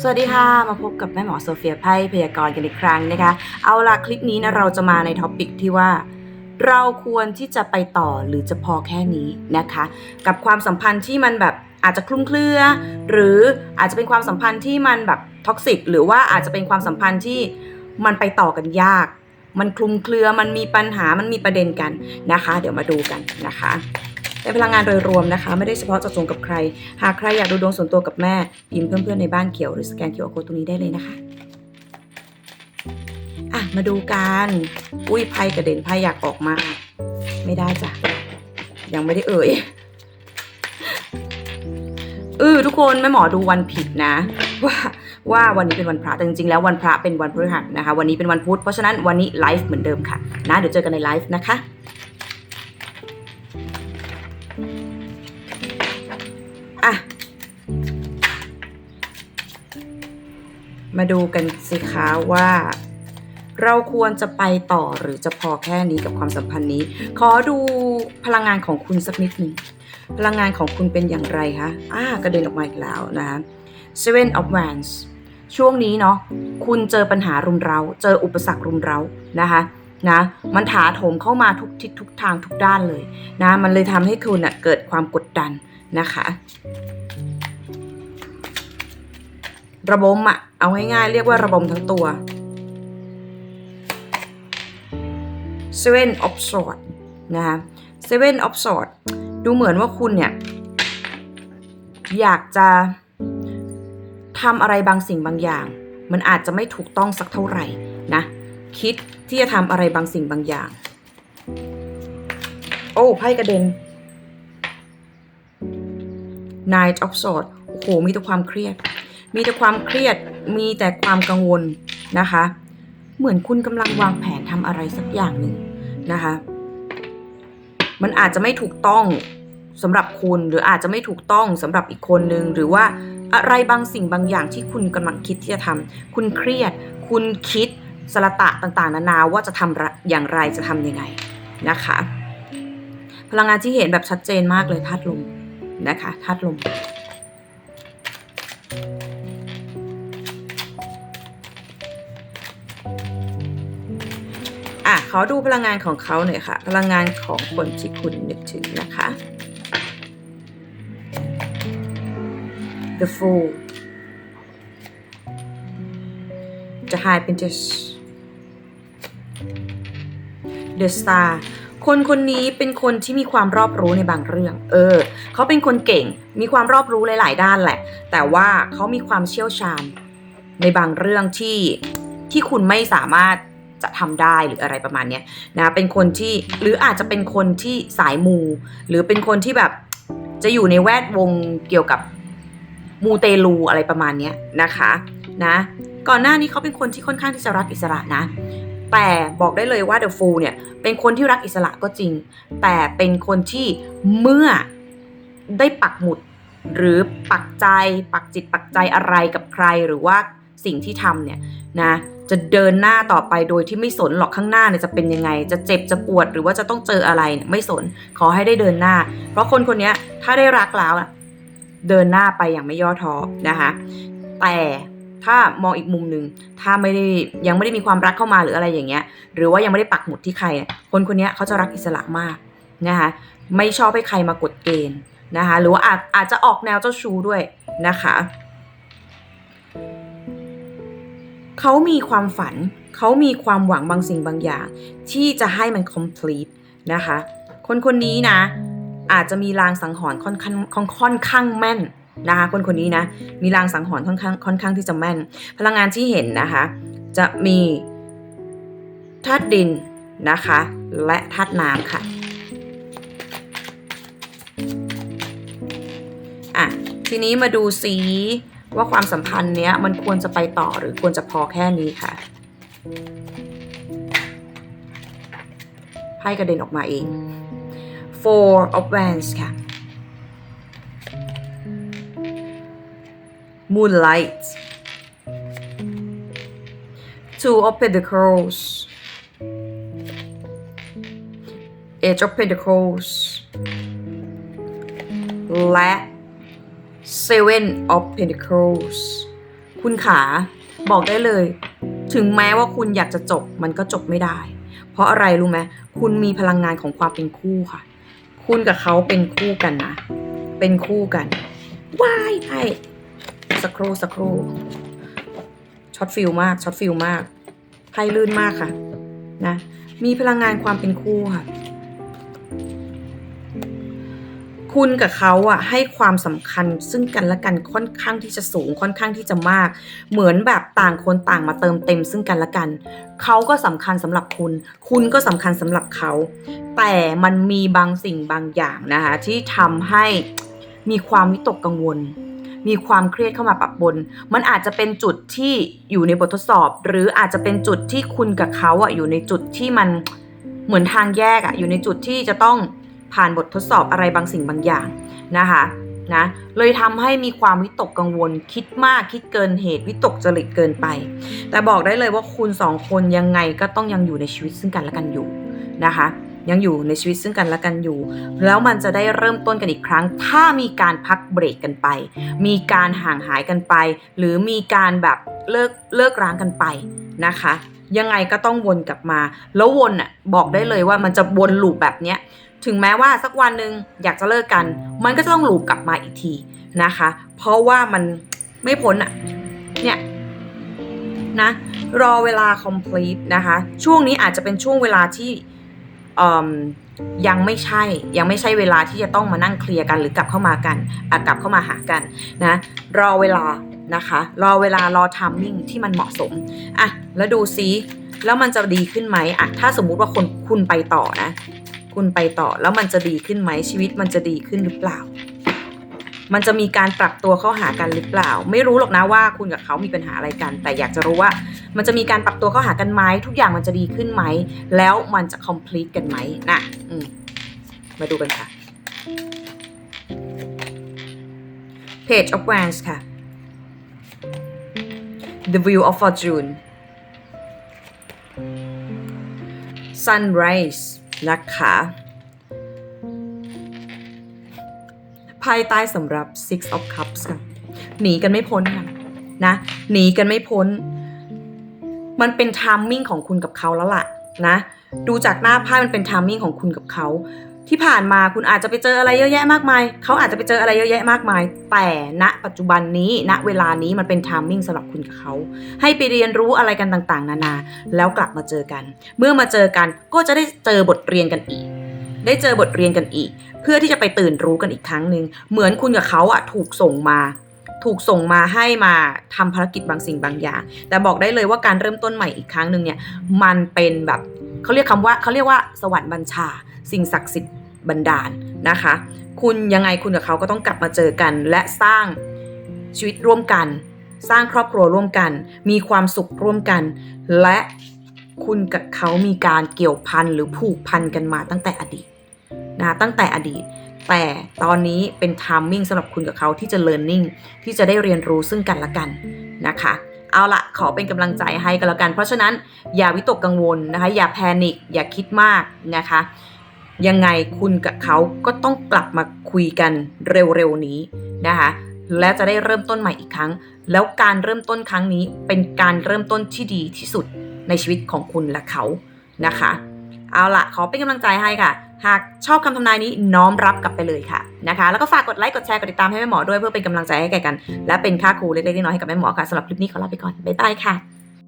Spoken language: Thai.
สวัสดีค่ะ มาพบกับแม่หมอโซเฟียไพ่พยากรณ์กันอีกครั้งนะคะ เอาล่ะคลิปนี้นะเราจะมาในท็อปิกที่ว่า เราควรที่จะไปต่อหรือจะพอแค่นี้นะคะ กับความสัมพันธ์ที่มันแบบอาจจะคลุ้มเครือ หรืออาจจะเป็นความสัมพันธ์ที่มันแบบท็อกซิกหรือว่าอาจจะเป็นความสัมพันธ์ที่มันไปต่อกันยาก มันคลุมเครือมันมีปัญหามันมีประเด็นกันนะคะ เดี๋ยวมาดูกันนะคะ เป็นพลังงานโดยรวมนะคะ ไม่ได้เฉพาะเจาะจงกับใคร หากใครอยากดูดวงส่วนตัวกับแม่พิมพ์เพื่อนๆในบ้านเขียวหรือสแกนเขียวโคตรงนี้ได้เลยนะคะอะมาดูกันอุ้ยไพ่กระเด็นไพ่อยากออกมา ไม่ได้จ้ะยังไม่ได้เอ่ยเออทุกคนแม่หมอดูวันผิดนะ ว่าว่าวันนี้เป็นวันพระแต่จริงๆแล้ววันพระเป็นวันพฤหัสนะคะ วันนี้เป็นวันพุธเพราะฉะนั้นวันนี้ไลฟ์เหมือนเดิมค่ะนะเดี๋ยวเจอกันในไลฟ์นะคะ มาดูกันสิคะว่า เราควรจะไปต่อหรือจะพอแค่นี้กับความสัมพันธ์นี้ ขอดูพลังงานของคุณสักนิดหนึ่งพลังงานของคุณเป็นอย่างไรคะอ่ากระเด็นออกมาอีกแล้วนะคะ Seven of Wands ช่วงนี้เนาะคุณเจอปัญหารุมเร้า เจออุปสรรครุมเร้านะคะนะมันถาโถมเข้ามาทุกทิศทุกทางทุกด้านเลยนะมันเลยทำให้คุณอะเกิดความกดดันนะคะ ระบมอะเอาง่ายๆเรียกว่าระบมทั้งตัว Seven of Swords นะคะ Seven of Swords ดูเหมือนว่าคุณเนี่ย อยากจะทำอะไรบางสิ่งบางอย่าง มันอาจจะไม่ถูกต้องสักเท่าไหร่นะ คิดที่จะทำอะไรบางสิ่งบางอย่าง โอ้ไพ่กระเด็น Knight of Swords โอ้โหมีแต่ความเครียด มีแต่ความเครียด มีแต่ความกังวลนะคะ เหมือนคุณกำลังวางแผนทำอะไรสักอย่างหนึ่งนะคะ มันอาจจะไม่ถูกต้องสำหรับคุณหรืออาจจะไม่ถูกต้องสำหรับอีกคนนึงหรือว่าอะไรบางสิ่งบางอย่างที่คุณกำลังคิดที่จะทำคุณเครียด คุณคิดสละตะต่างๆ นานาว่าจะทำอย่างไรจะทำยังไงนะคะ พลังงานที่เห็นแบบชัดเจนมากเลยธาตุลมนะคะธาตุลม อะขอดูพลังงานของเขาหน่อยค่ะ พลังงานของคนที่คุณนึกถึงนะคะ The Fool The High Priestess The Star คนคนนี้เป็นคนที่มีความรอบรู้ในบางเรื่อง เออ เขาเป็นคนเก่ง มีความรอบรู้หลาย ๆ ด้านแหละ แต่ว่าเขามีความเชี่ยวชาญในบางเรื่องที่ ที่คุณไม่สามารถจะทำได้หรืออะไรประมาณเนี้ยนะเป็นคนที่หรืออาจจะเป็นคนที่สายมู หรือเป็นคนที่แบบจะอยู่ในแวดวงเกี่ยวกับมูเตลูอะไรประมาณเนี้ยนะคะนะก่อนหน้านี้เขาเป็นคนที่ค่อนข้างที่จะรักอิสระนะ แต่บอกได้เลยว่าเดอะฟูเนี่ยเป็นคนที่รักอิสระก็จริง แต่เป็นคนที่เมื่อได้ปักหมุดหรือปักใจปักจิตปักใจอะไรกับใครหรือว่าสิ่งที่ทำเนี่ยนะ จะเดินหน้าต่อไปโดยที่ไม่สนหรอกข้างหน้าเนี่ยจะเป็นยังไง จะเจ็บจะปวดหรือว่าจะต้องเจออะไรเนี่ยไม่สนขอให้ได้เดินหน้า เพราะคนคนนี้ถ้าได้รักแล้วอะเดินหน้าไปอย่างไม่ย่อท้อนะคะแต่ถ้ามองอีกมุมหนึ่งถ้าไม่ได้ยังไม่ได้มีความรักเข้ามาหรืออะไรอย่างเงี้ย หรือว่ายังไม่ได้ปักหมุดที่ใคร คนคนนี้เขาจะรักอิสระมากนะคะไม่ชอบให้ใครมากดเกณฑ์นะคะหรือว่าอาจอาจจะออกแนวเจ้าชู้ด้วยนะคะ เขามีความฝัน เขามีความหวังบางสิ่งบางอย่าง ที่จะให้มัน complete นะคะ คนคนนี้นะ อาจจะมีลางสังหรณ์ค่อนข้างค่อนค่อนข้างแม่นนะคะ คนคนนี้นะ มีลางสังหรณ์ค่อนข้างค่อนข้างที่จะแม่น พลังงานที่เห็นนะคะ จะมีธาตุดินนะคะ และธาตุน้ำค่ะอะทีนี้มาดูสี ว่าความสัมพันธ์เนี้ยมันควรจะไปต่อหรือควรจะพอแค่นี้ค่ะไพ่กระเด็นออกมาเอง Four of Wands ค่ะ Moonlight Two of Pentacles Eight of Pentacles และ Seven of Pentacles คุณขาบอกได้เลย ถึงแม้ว่าคุณอยากจะจบมันก็จบไม่ได้ เพราะอะไรรู้ไหมคุณมีพลังงานของความเป็นคู่ค่ะ คุณกับเขาเป็นคู่กันนะ เป็นคู่กันว้ายไพ่สักครู่สักครู่ช็อตฟิลมากช็อตฟิลมากไพ่ลื่นมากค่ะนะมีพลังงานความเป็นคู่ค่ะ คุณกับเขาอะให้ความสำคัญซึ่งกันและกันค่อนข้างที่จะสูงค่อนข้างที่จะมาก เหมือนแบบต่างคนต่างมาเติมเต็มซึ่งกันและกัน เขาก็สำคัญสำหรับคุณ คุณก็สำคัญสำหรับเขา แต่มันมีบางสิ่งบางอย่างนะคะที่ทำให้มีความวิตกกังวล มีความเครียดเข้ามาปะปนมันอาจจะเป็นจุดที่อยู่ในบททดสอบ หรืออาจจะเป็นจุดที่คุณกับเขาอะอยู่ในจุดที่มันเหมือนทางแยกอะอยู่ในจุดที่จะต้อง ผ่านบททดสอบอะไรบางสิ่งบางอย่างนะคะนะเลยทำให้มีความวิตกกังวลคิดมากคิดเกินเหตุวิตกจริตเกินไป แต่บอกได้เลยว่าคุณสองคนยังไงก็ต้องยังอยู่ในชีวิตซึ่งกันและกันอยู่นะคะยังอยู่ในชีวิตซึ่งกันและกันอยู่ แล้วมันจะได้เริ่มต้นกันอีกครั้ง ถ้ามีการพักเบรกกันไป มีการห่างหายกันไป หรือมีการแบบเลิกเลิกร้างกันไปนะคะ ยังไงก็ต้องวนกลับมา แล้ววนอะบอกได้เลยว่ามันจะวนลูปแบบเนี้ย ถึงแม้ว่าสักวันหนึ่งอยากจะเลิกกัน มันก็จะต้องลูปกลับมาอีกทีนะคะ เพราะว่ามันไม่พ้นอะเนี่ยนะรอเวลา complete นะคะ ช่วงนี้อาจจะเป็นช่วงเวลาที่อืมยังไม่ใช่ยังไม่ใช่เวลาที่จะต้องมานั่งเคลียร์กันหรือกลับเข้ามากันอะกลับเข้ามาหากันนะรอเวลานะคะ รอเวลารอ timing ที่มันเหมาะสมอะแล้วดูซิแล้วมันจะดีขึ้นไหมอะถ้าสมมุติว่าคนคุณไปต่อนะ คุณไปต่อแล้วมันจะดีขึ้นไหมชีวิตมันจะดีขึ้นหรือเปล่า มันจะมีการปรับตัวเข้าหากันหรือเปล่า ไม่รู้หรอกนะว่าคุณกับเขามีปัญหาอะไรกัน แต่อยากจะรู้ว่า มันจะมีการปรับตัวเข้าหากันไหมทุกอย่างมันจะดีขึ้นไหมแล้วมันจะ complete กันไหมนะอืมมาดูกันค่ะ Page of Wands ค่ะ The Wheel of Fortune Sunrise นะคะภายใต้สำหรับ Six of Cups ค่ะหนีกันไม่พ้นค่ะนะหนีกันไม่พ้น มันเป็นทามมิ่งของคุณกับเขาแล้วล่ะนะดูจากหน้าไพ่มันเป็นทามมิ่งของคุณกับเขา ที่ผ่านมาคุณอาจจะไปเจออะไรเยอะแยะมากมาย เขาอาจจะไปเจออะไรเยอะแยะมากมาย แต่ณปัจจุบันนี้ ณ เวลานี้มันเป็นทามมิ่งสำหรับคุณกับเขา ให้ไปเรียนรู้อะไรกันต่างๆ นานา แล้วกลับมาเจอกัน เมื่อมาเจอกันก็จะได้เจอบทเรียนกันอีก ได้เจอบทเรียนกันอีก เพื่อที่จะไปตื่นรู้กันอีกครั้งหนึ่ง เหมือนคุณกับเขาอะถูกส่งมา ถูกส่งมาให้มาทำภารกิจบางสิ่งบางอย่าง แต่บอกได้เลยว่าการเริ่มต้นใหม่อีกครั้งหนึ่งเนี่ย มันเป็นแบบ เขาเรียกคำว่าเขาเรียกว่าสวรรค์บัญชา สิ่งศักดิ์สิทธิ์บันดาลนะคะ คุณยังไงคุณกับเขาก็ต้องกลับมาเจอกัน และสร้างชีวิตร่วมกัน สร้างครอบครัวร่วมกัน มีความสุขร่วมกัน และคุณกับเขามีการเกี่ยวพันหรือผูกพันกันมาตั้งแต่อดีตนะคะตั้งแต่อดีต แต่ตอนนี้เป็นทามมิ่งสำหรับคุณกับเขาที่จะ learning ที่จะได้เรียนรู้ซึ่งกันและกันนะคะ เอาละขอเป็นกำลังใจให้กันแล้วกัน เพราะฉะนั้นอย่าวิตกกังวลนะคะ อย่าแพนิคอย่าคิดมากนะคะ ยังไงคุณกับเขาก็ต้องกลับมาคุยกันเร็วๆนี้นะคะและจะได้เริ่มต้นใหม่อีกครั้ง แล้วการเริ่มต้นครั้งนี้เป็นการเริ่มต้นที่ดีที่สุดในชีวิตของคุณและเขานะคะ เอาละขอเป็นกำลังใจให้ค่ะ หากชอบคำทำนายนี้น้อมรับกลับไปเลยค่ะนะคะ แล้วก็ฝากกดไลค์กดแชร์กดติดตามให้แม่หมอด้วยเพื่อเป็นกำลังใจให้แก่กัน และเป็นค่าครูเล็กๆน้อยๆให้กับแม่หมอค่ะสำหรับคลิปนี้ขอลาไปก่อนบ๊ายบายค่ะ